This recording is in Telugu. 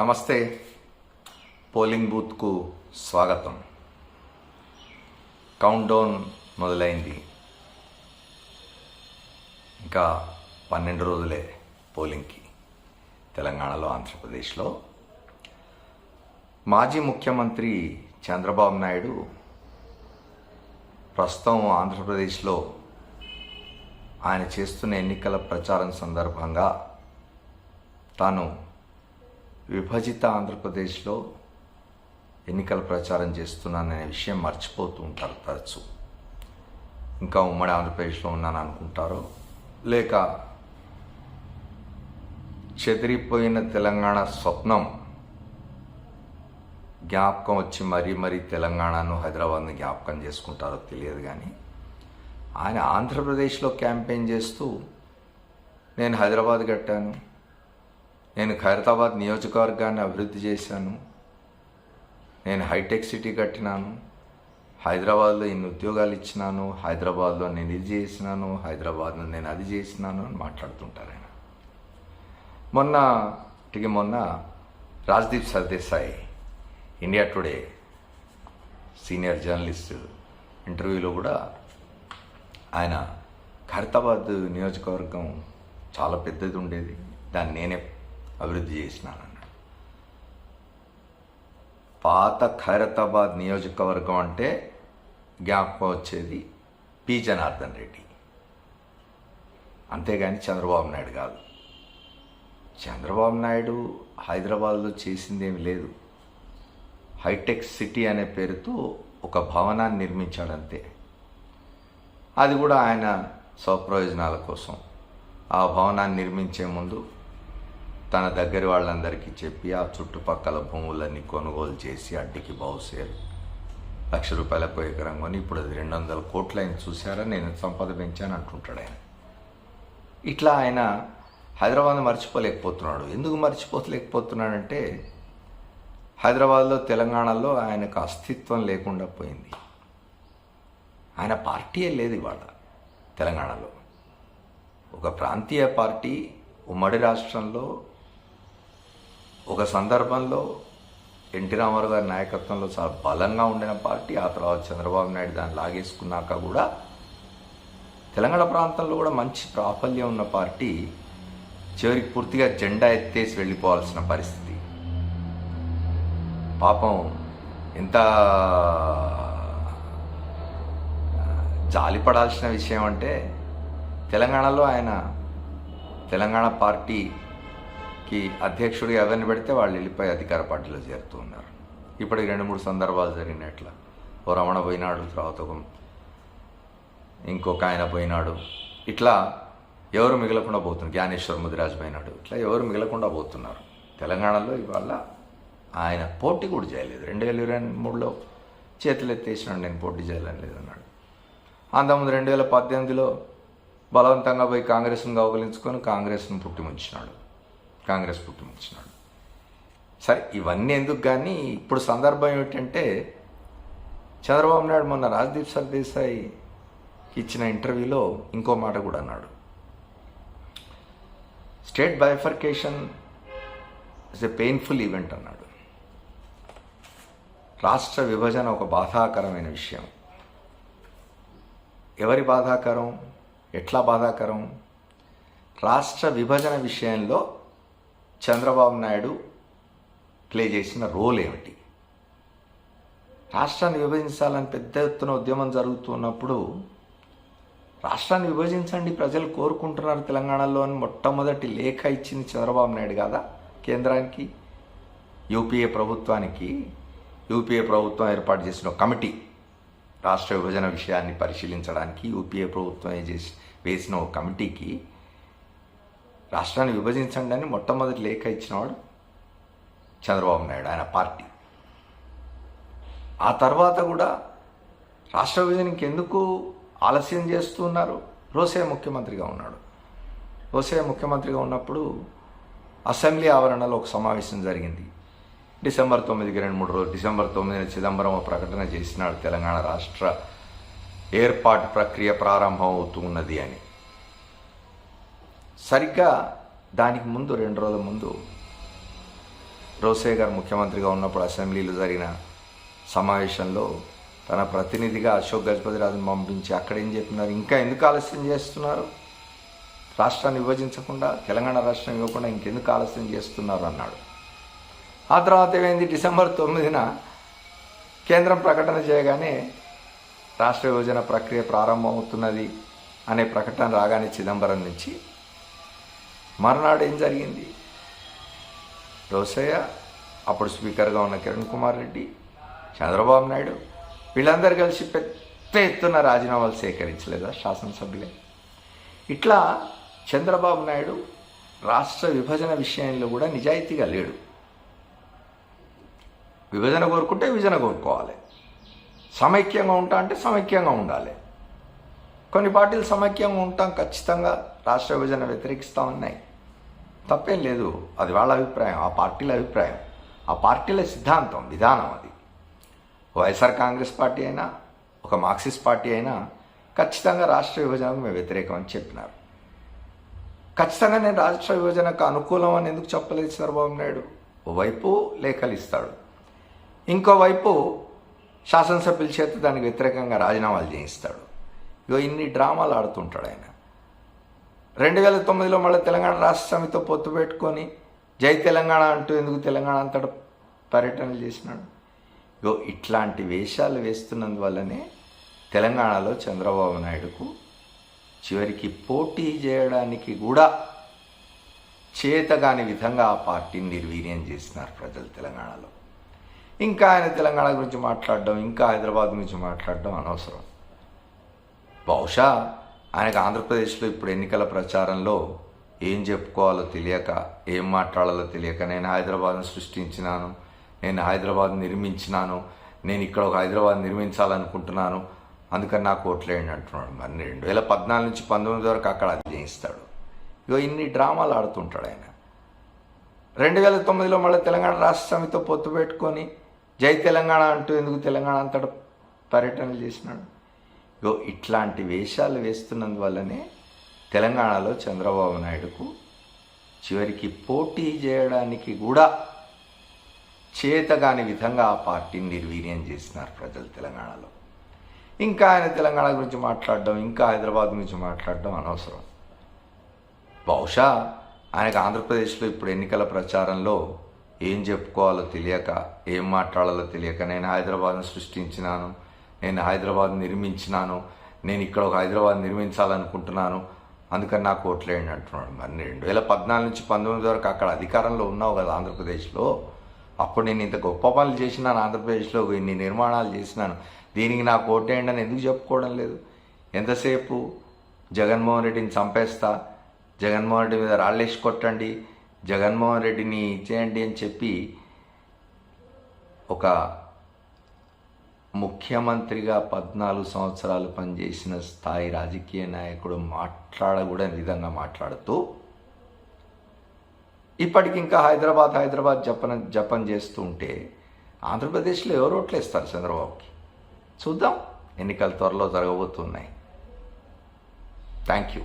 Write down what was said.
నమస్తే. పోలింగ్ బూత్కు స్వాగతం. కౌంట్ డౌన్ మొదలైంది. ఇంకా పన్నెండు రోజులే పోలింగ్కి. తెలంగాణలో ఆంధ్రప్రదేశ్లో. మాజీ ముఖ్యమంత్రి చంద్రబాబు నాయుడు ప్రస్తుతం ఆంధ్రప్రదేశ్లో ఆయన చేస్తున్న ఎన్నికల ప్రచారం సందర్భంగా తాను విభజిత ఆంధ్రప్రదేశ్లో ఎన్నికల ప్రచారం చేస్తున్నాననే విషయం మర్చిపోతూ ఉంటారు తరచు. ఇంకా ఉమ్మడి ఆంధ్రప్రదేశ్లో ఉన్నాను అనుకుంటారో? లేక చెదిరిపోయిన తెలంగాణ స్వప్నం జ్ఞాపకం వచ్చి మరీ మరీ తెలంగాణను హైదరాబాద్ని జ్ఞాపకం చేసుకుంటారో తెలియదు కానీ ఆయన ఆంధ్రప్రదేశ్లో క్యాంపెయిన్ చేస్తూ నేను హైదరాబాద్ కట్టాను. నేను ఖైరతాబాద్ నియోజకవర్గాన్ని అభివృద్ధి చేశాను. నేను హైటెక్ సిటీ కట్టినాను. హైదరాబాద్లో ఇన్ని ఉద్యోగాలు ఇచ్చినాను. హైదరాబాద్లో నేను ఇది చేసినాను. హైదరాబాద్లో నేను అది చేసినాను అని మాట్లాడుతుంటారు ఆయన. మొన్న ఇటుకి మొన్న Rajdeep Sardesai India Today senior journalist ఇంటర్వ్యూలో కూడా ఆయన ఖైరతాబాద్ నియోజకవర్గం చాలా పెద్దది ఉండేది. దాన్ని నేనే అభివృద్ధి చేసినాను పాత ఖైరతాబాద్ నియోజకవర్గం అంటే జ్ఞాపకం వచ్చేది పి. జనార్దన్ రెడ్డి. అంతేగాని చంద్రబాబు నాయుడు కాదు. చంద్రబాబు నాయుడు హైదరాబాద్లో చేసిందేమి లేదు. హైటెక్ సిటీ అనే పేరుతో ఒక భవనాన్ని నిర్మించాడంతే. అది కూడా ఆయన స్వప్రయోజనాల కోసం. ఆ భవనాన్ని నిర్మించే ముందు తన దగ్గర వాళ్ళందరికీ చెప్పి ఆ చుట్టుపక్కల భూములన్నీ కొనుగోలు చేసి అడ్డికి బహుశేరు లక్ష రూపాయలకు ఎకరం కొని ఇప్పుడు అది రెండు వందల కోట్లు ఆయన చూశారా? నేను సంపద పెంచాను అంటుంటాడు ఆయన. ఇట్లా ఆయన హైదరాబాద్ మర్చిపోలేకపోతున్నాడు. ఎందుకు మర్చిపోలేకపోతున్నాడంటే హైదరాబాద్లో తెలంగాణలో ఆయనకు అస్తిత్వం లేకుండా పోయింది. ఆయన పార్టీయే లేదు ఇవాళ తెలంగాణలో. ఒక ప్రాంతీయ పార్టీ ఉమ్మడి రాష్ట్రంలో ఒక సందర్భంలో ఎన్టీ రామారావు గారి నాయకత్వంలో చాలా బలంగా ఉండిన పార్టీ ఆ తర్వాత చంద్రబాబు నాయుడు దాన్ని లాగేసుకున్నాక కూడా తెలంగాణ ప్రాంతంలో కూడా మంచి ప్రాఫల్యం ఉన్న పార్టీ చివరికి పూర్తిగా జెండా ఎత్తేసి వెళ్ళిపోవాల్సిన పరిస్థితి. పాపం ఎంత జాలిపడాల్సిన విషయం అంటే తెలంగాణలో ఆయన తెలంగాణ పార్టీ ఈ అధ్యక్షుడు ఎవరిని పెడితే వాళ్ళు వెళ్ళిపోయి అధికార పార్టీలో చేరుతూ ఉన్నారు. ఇప్పటికి రెండు మూడు సందర్భాలు జరిగినట్ల. ఓ రమణ పోయినాడు తర్వాత ఇంకొక ఆయన పోయినాడు. ఇట్లా ఎవరు మిగలకుండా పోతున్నారు? జ్ఞానేశ్వర్ ముదిరాజు పోయినాడు. ఇట్లా ఎవరు మిగలకుండా పోతున్నారు? తెలంగాణలో ఇవాళ ఆయన పోటీ కూడా చేయలేదు. రెండు వేల ఇరవై మూడులో చేతులు ఎత్తేసినాడు నేను పోటీ చేయాలని లేదన్నాడు. అంతకుముందు రెండు వేల పద్దెనిమిదిలో బలవంతంగా పోయి కాంగ్రెస్ను కౌగలించుకొని కాంగ్రెస్ను పుట్టి ముంచినాడు కాంగ్రెస్ పుట్టిముంచినాడు సరే ఇవన్నీ ఎందుకు కానీ ఇప్పుడు సందర్భం ఏమిటంటే చంద్రబాబు నాయుడు మొన్న రాజ్దీప్ సర్దేశాయి ఇచ్చిన ఇంటర్వ్యూలో ఇంకో మాట కూడా అన్నాడు. State bifurcation is a painful event అన్నాడు. రాష్ట్ర విభజన ఒక బాధాకరమైన విషయం. ఎవరి బాధాకరం? ఎట్లా బాధాకరం? రాష్ట్ర విభజన విషయంలో చంద్రబాబు నాయుడు ప్లే చేసిన రోల్ ఏమిటి? రాష్ట్రాన్ని విభజించాలని పెద్ద ఎత్తున ఉద్యమం జరుగుతున్నప్పుడు రాష్ట్రాన్ని విభజించండి ప్రజలు కోరుకుంటున్నారు తెలంగాణలో అని మొట్టమొదటి లేఖ ఇచ్చింది చంద్రబాబు నాయుడు కదా? కేంద్రానికి యూపీఏ ప్రభుత్వానికి యూపీఏ ప్రభుత్వం ఏర్పాటు చేసిన కమిటీ రాష్ట్ర విభజన విషయాన్ని పరిశీలించడానికి యూపీఏ ప్రభుత్వం చేసి వేసిన ఒక కమిటీకి రాష్ట్రాన్ని విభజించండి అని మొట్టమొదటి లేఖ ఇచ్చినవాడు చంద్రబాబు నాయుడు ఆయన పార్టీ. ఆ తర్వాత కూడా రాష్ట్ర విభజనకి ఎందుకు ఆలస్యం చేస్తూ ఉన్నారు? రోసే ముఖ్యమంత్రిగా ఉన్నాడు. రోసే ముఖ్యమంత్రిగా ఉన్నప్పుడు అసెంబ్లీ ఆవరణలో ఒక సమావేశం జరిగింది. డిసెంబర్ తొమ్మిదికి రెండు మూడు రోజులు డిసెంబర్ తొమ్మిదిన చిదంబరం ప్రకటన చేసినాడు తెలంగాణ రాష్ట్ర ఏర్పాటు ప్రక్రియ ప్రారంభం అవుతున్నది అని. సరిగ్గా దానికి ముందు రెండు రోజుల ముందు రోసే గారు ముఖ్యమంత్రిగా ఉన్నప్పుడు అసెంబ్లీలో జరిగిన సమావేశంలో తన ప్రతినిధిగా అశోక్ గజపతిరాజును పంపించి అక్కడ ఏం చెప్పినారు? ఇంకా ఎందుకు ఆలస్యం చేస్తున్నారు? రాష్ట్రాన్ని విభజించకుండా తెలంగాణ రాష్ట్రం ఇవ్వకుండా ఇంకెందుకు ఆలస్యం చేస్తున్నారు అన్నాడు. ఆ తర్వాత ఏమైంది? డిసెంబర్ తొమ్మిదిన కేంద్రం ప్రకటన చేయగానే రాష్ట్ర విభజన ప్రక్రియ ప్రారంభమవుతున్నది అనే ప్రకటన రాగానే చిదంబరం నుంచి మర్నాడు ఏం జరిగింది? రోసయ్య అప్పుడు స్పీకర్గా ఉన్న కిరణ్ కుమార్ రెడ్డి చంద్రబాబు నాయుడు వీళ్ళందరూ కలిసి పెద్ద ఎత్తున రాజీనామాలు సేకరించలేదా శాసనసభ్యులే? ఇట్లా చంద్రబాబు నాయుడు రాష్ట్ర విభజన విషయంలో కూడా నిజాయితీగా లేడు. విభజన కోరుకుంటే విభజన కోరుకోవాలి. సమైక్యంగా ఉంటా అంటే సమైక్యంగా ఉండాలి. కొన్ని పార్టీలు సమైక్యంగా ఉంటాం ఖచ్చితంగా రాష్ట్ర విభజన వ్యతిరేకిస్తామన్నాయి తప్పేం లేదు. అది వాళ్ళ అభిప్రాయం ఆ పార్టీల అభిప్రాయం. ఆ పార్టీల సిద్ధాంతం విధానం అది. వైఎస్ఆర్ కాంగ్రెస్ పార్టీ అయినా ఒక మార్క్సిస్ట్ పార్టీ అయినా ఖచ్చితంగా రాష్ట్ర విభజనకు మేము వ్యతిరేకం అని చెప్పినారు. ఖచ్చితంగా నేను రాష్ట్ర విభజనకు అనుకూలం అని ఎందుకు చెప్పలేదు చంద్రబాబు నాయుడు? ఓవైపు లేఖలు ఇస్తాడు. ఇంకోవైపు శాసనసభ్యుల చేత దానికి వ్యతిరేకంగా రాజీనామాలు చేయిస్తాడు. ఇగో ఇన్ని డ్రామాలు ఆడుతుంటాడు ఆయన. రెండు వేల తొమ్మిదిలో మళ్ళీ తెలంగాణ రాష్ట్ర సమితితో పొత్తు పెట్టుకొని జై తెలంగాణ అంటూ ఎందుకు తెలంగాణ అంతటా పర్యటనలు చేసినాడు? ఇగో ఇట్లాంటి వేషాలు వేస్తున్నందువల్లనే తెలంగాణలో చంద్రబాబు నాయుడుకు చివరికి పోటీ చేయడానికి కూడా చేతగాని విధంగా ఆ పార్టీని నిర్వీర్యం చేసినారు ప్రజలు తెలంగాణలో. ఇంకా ఆయన తెలంగాణ గురించి మాట్లాడడం ఇంకా హైదరాబాద్ గురించి మాట్లాడడం అనవసరం. బహుశా ఆయనకు ఆంధ్రప్రదేశ్లో ఇప్పుడు ఎన్నికల ప్రచారంలో ఏం చెప్పుకోవాలో తెలియక ఏం మాట్లాడాలో తెలియక నేను హైదరాబాద్ను సృష్టించినాను నేను హైదరాబాద్ నిర్మించినాను నేను ఇక్కడ ఒక హైదరాబాద్ నిర్మించాలనుకుంటున్నాను అందుకని నాకు ఓట్లేయండి అంటున్నాడు. మరి రెండు వేల పద్నాలుగు నుంచి పంతొమ్మిది వరకు అక్కడ అది జయిస్తాడు ఇగో ఇన్ని డ్రామాలు ఆడుతుంటాడు ఆయన. రెండు వేల తొమ్మిదిలో మళ్ళీ తెలంగాణ రాష్ట్ర సమితితో పొత్తు పెట్టుకొని జై తెలంగాణ అంటూ ఎందుకు తెలంగాణ అంతటా పర్యటనలు చేసినాడు? ఇట్లాంటి వేషాలు వేస్తున్నందువల్లనే తెలంగాణలో చంద్రబాబు నాయుడుకు చివరికి పోటీ చేయడానికి కూడా చేతగాని విధంగా ఆ పార్టీని నిర్వీర్యం చేసినారు ప్రజలు తెలంగాణలో. ఇంకా ఆయన తెలంగాణ గురించి మాట్లాడడం ఇంకా హైదరాబాద్ గురించి మాట్లాడడం అనవసరం. బహుశా ఆయనకు ఆంధ్రప్రదేశ్లో ఇప్పుడు ఎన్నికల ప్రచారంలో ఏం చెప్పుకోవాలో తెలియక ఏం మాట్లాడాలో తెలియక నేను హైదరాబాద్ను సృష్టించినాను నేను హైదరాబాద్ నిర్మించినాను. నేను ఇక్కడ ఒక హైదరాబాద్ నిర్మించాలనుకుంటున్నాను. అందుకని నాకు ఓట్లేయండి అంటున్నాడు. మరి రెండు వేల పద్నాలుగు నుంచి పంతొమ్మిది వరకు అక్కడ అధికారంలో ఉన్నావు కదా ఆంధ్రప్రదేశ్లో. అప్పుడు నేను ఇంత గొప్ప పనులు చేసినాను ఆంధ్రప్రదేశ్లో ఇన్ని నిర్మాణాలు చేసినాను. దీనికి నాకు ఓటేయండి అని ఎందుకు చెప్పుకోవడం లేదు? ఎంతసేపు జగన్మోహన్ రెడ్డిని చంపేస్తా? జగన్మోహన్ రెడ్డి మీద రాళ్ళేసి కొట్టండి. జగన్మోహన్ రెడ్డిని చేయండి అని చెప్పి ఒక ముఖ్యమంత్రిగా పద్నాలుగు సంవత్సరాలు పనిచేసిన స్థాయి రాజకీయ నాయకుడు మాట్లాడకూడని విధంగా మాట్లాడుతూ ఇప్పటికి ఇంకా హైదరాబాద్ హైదరాబాద్ జపన జపం చేస్తూ ఉంటే ఆంధ్రప్రదేశ్లో ఎవరు ఓట్లేస్తారు చంద్రబాబుకి? చూద్దాం. ఎన్నికలు త్వరలో జరగబోతున్నాయి. Thank you.